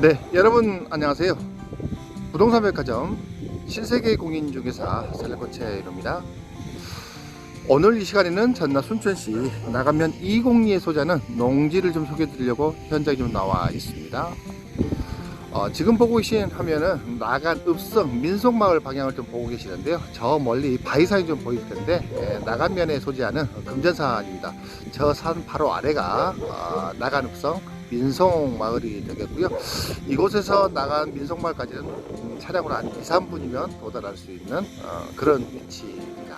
네, 여러분 안녕하세요. 부동산 백화점 신세계 공인 중개사 살레코체입니다. 오늘 이 시간에는 전남 순천시 나가면 202에 소재하는 농지를 좀 소개해 드리려고 현장에 좀 나와 있습니다. 어, 지금 보고 계신 화면은 나간 읍성 민속마을 방향을 좀 보고 계시는데요. 저 멀리 바위산이 좀 보일 텐데 예, 나간면에 소재하는 금전산입니다. 저 산 바로 아래가 어, 나간 읍성 민속마을이 되겠고요. 이곳에서 나간 민속마을까지는 음, 차량으로 한 2, 3분이면 도달할 수 있는 어, 그런 위치입니다.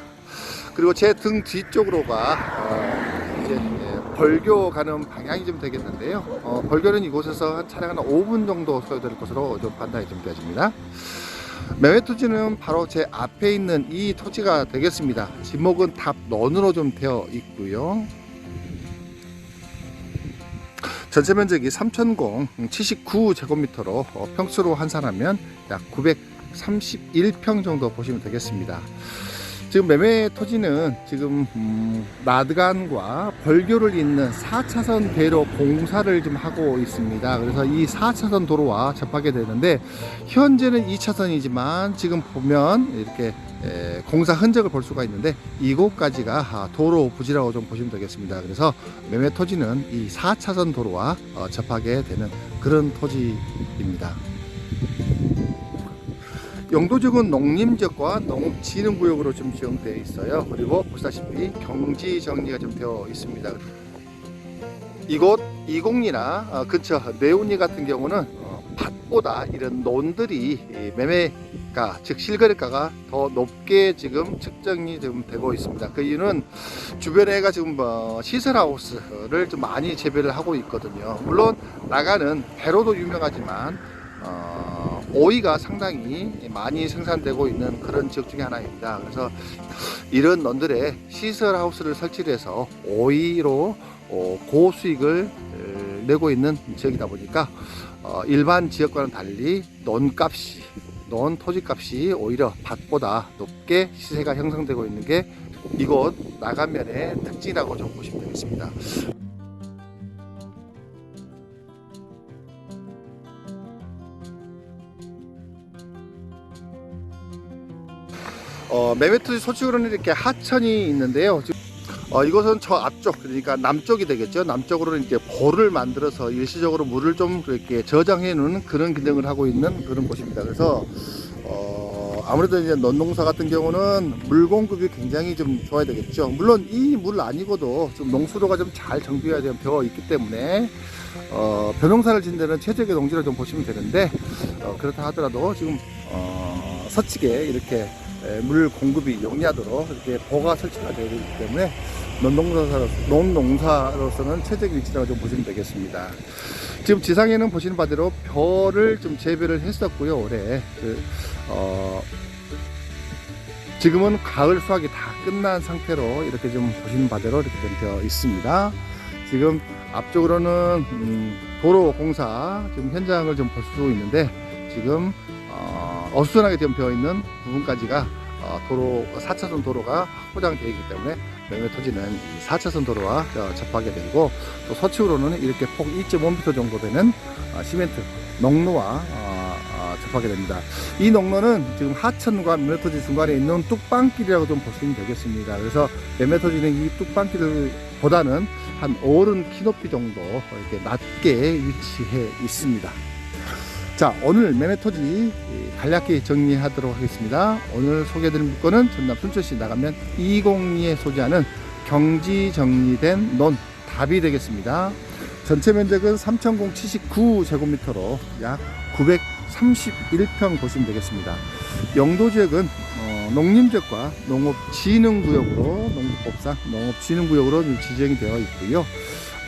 그리고 제 등 뒤쪽으로가 어, 이제 예, 벌교 가는 방향이 좀 되겠는데요. 어, 벌교는 이곳에서 한 차량 한 5분 정도 소요될 것으로 좀 판단이 좀 되어집니다. 매매 토지는 바로 제 앞에 있는 이 토지가 되겠습니다. 지목은 답 넌으로 좀 되어 있고요. 전체 면적이 3,000공 79제곱미터로 어, 평수로 환산하면 약 931평 정도 보시면 되겠습니다. 지금 매매 토지는 지금 음, 나드간과 벌교를 잇는 4차선 대로 공사를 좀 하고 있습니다. 그래서 이 4차선 도로와 접하게 되는데 현재는 2차선이지만 지금 보면 이렇게 에, 공사 흔적을 볼 수가 있는데 이곳까지가 아, 도로 부지라고 좀 보시면 되겠습니다. 그래서 매매 토지는 이 4차선 도로와 어, 접하게 되는 그런 토지입니다. 용도지역은 농림지역과 농업진흥구역으로 좀 지정되어 있어요. 그리고 보시다시피 경지 정리가 좀 되어 있습니다. 이곳 이공리나 어, 근처 네운리 같은 경우는 어, 밭보다 이런 논들이 이 매매가 즉 실거래가가 더 높게 지금 측정이 좀 되고 있습니다. 그 이유는 주변에가 지금 뭐 시설하우스를 좀 많이 재배를 하고 있거든요. 물론 나가는 배로도 유명하지만 어, 오이가 상당히 많이 생산되고 있는 그런 지역 중에 하나입니다. 그래서 이런 넌들의 시설 하우스를 설치를 해서 오이로 어, 고수익을 에, 내고 있는 지역이다 보니까 어, 일반 지역과는 달리 논값이 논 토지값이 오히려 밭보다 높게 시세가 형성되고 있는 게 이곳 나간면의 특징이라고 좀 보시면 되겠습니다. 어, 매매투지 서쪽으로는 이렇게 하천이 있는데요. 어, 이곳은 저 앞쪽, 그러니까 남쪽이 되겠죠. 남쪽으로는 이제 보를 만들어서 일시적으로 물을 좀 이렇게 저장해 놓는 그런 기능을 하고 있는 그런 곳입니다. 그래서, 어, 아무래도 이제 논농사 같은 경우는 물 공급이 굉장히 좀 좋아야 되겠죠. 물론 이 물 아니고도 좀 농수로가 좀 잘 정비가 되어 있기 때문에, 어, 벼농사를 짓는 최적의 농지라 좀 보시면 되는데, 어, 그렇다 하더라도 지금, 어, 서측에 이렇게 에, 물 공급이 용이하도록 이렇게 보가 설치가 되어 있기 때문에 논농사로서, 논농사로서는 최적의 위치라고 좀 보시면 되겠습니다. 지금 지상에는 보시는 바대로 벼를 좀 재배를 했었고요, 올해. 그, 어, 지금은 가을 수확이 다 끝난 상태로 이렇게 좀 보시는 바대로 이렇게 되어 있습니다. 지금 앞쪽으로는 음, 도로 공사 지금 현장을 좀 볼 수 있는데 지금 어, 어수선하게 되어 있는 부분까지가 어, 도로 4차선 도로가 확보장되어 있기 때문에 매매 토지는 4차선 도로와 어, 접하게 되고 또 서측으로는 이렇게 폭 2.5m 정도 되는 어, 시멘트 농로와 접하게 됩니다. 이 농로는 지금 하천과 매매 토지 중간에 있는 뚝방길이라고 좀 보시면 되겠습니다. 그래서 매매 토지는 이 뚝방길보다는 한 어른 키 높이 정도 이렇게 낮게 위치해 있습니다. 자 오늘 매매 토지 간략히 정리하도록 하겠습니다. 오늘 소개해드린 물건은 전남 순천시 나가면 202에 소재하는 경지 정리된 논 답이 되겠습니다. 전체 면적은 3,079제곱미터로 약 931평 보시면 되겠습니다. 용도 지역은 어, 농림지역과 농업진흥구역으로 농법상 농업진흥구역으로 지정이 되어 있고요.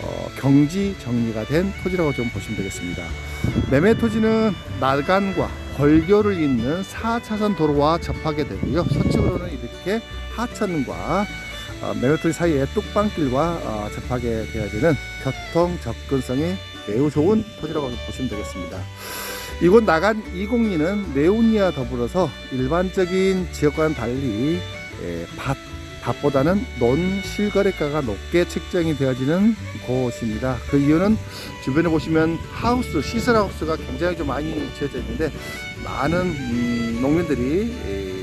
어, 경지 정리가 된 토지라고 좀 보시면 되겠습니다. 매매 토지는 나간과 벌교를 잇는 4차선 도로와 접하게 되고요. 서쪽으로는 이렇게 하천과 어, 매매 토지 사이에 뚝방길과 어, 접하게 되어지는 교통 접근성이 매우 좋은 토지라고 보시면 되겠습니다. 이곳 나간 202는 네온리와 더불어서 일반적인 지역과는 달리 예, 밭 밭보다는 논 실거래가가 높게 책정이 되어지는 곳입니다. 그 이유는 주변에 보시면 하우스, 시설 하우스가 굉장히 좀 많이 지어져 있는데 많은 음, 농민들이 에,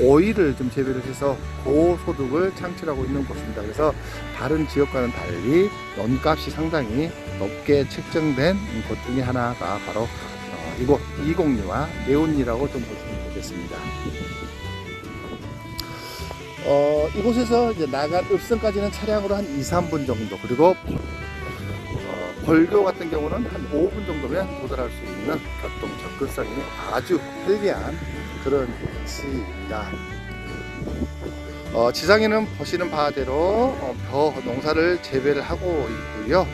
오일을 좀 재배를 해서 고소득을 창출하고 있는 곳입니다. 그래서 다른 지역과는 달리 논값이 상당히 높게 책정된 곳 중에 하나가 바로 어, 이곳 이공리와 네온리라고 좀 보시면 되겠습니다. 어, 이곳에서 이제 나간 읍성까지는 차량으로 한 2, 3분 정도 그리고 어, 벌교 같은 경우는 한 5분 정도면 도달할 수 있는 교통 접근성이 아주 편리한 그런 위치입니다. 어, 지상에는 보시는 바대로 어, 벼 농사를 재배를 하고 있고 요.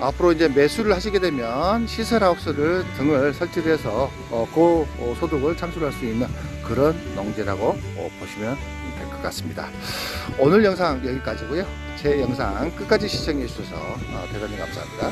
앞으로 이제 매수를 하시게 되면 시설하우스를 등을 설치를 해서 어, 고소득을 창출할 수 있는 그런 농지라고 어, 보시면 될 것 같습니다. 오늘 영상 여기까지고요. 제 영상 끝까지 시청해 주셔서 어, 대단히 감사합니다.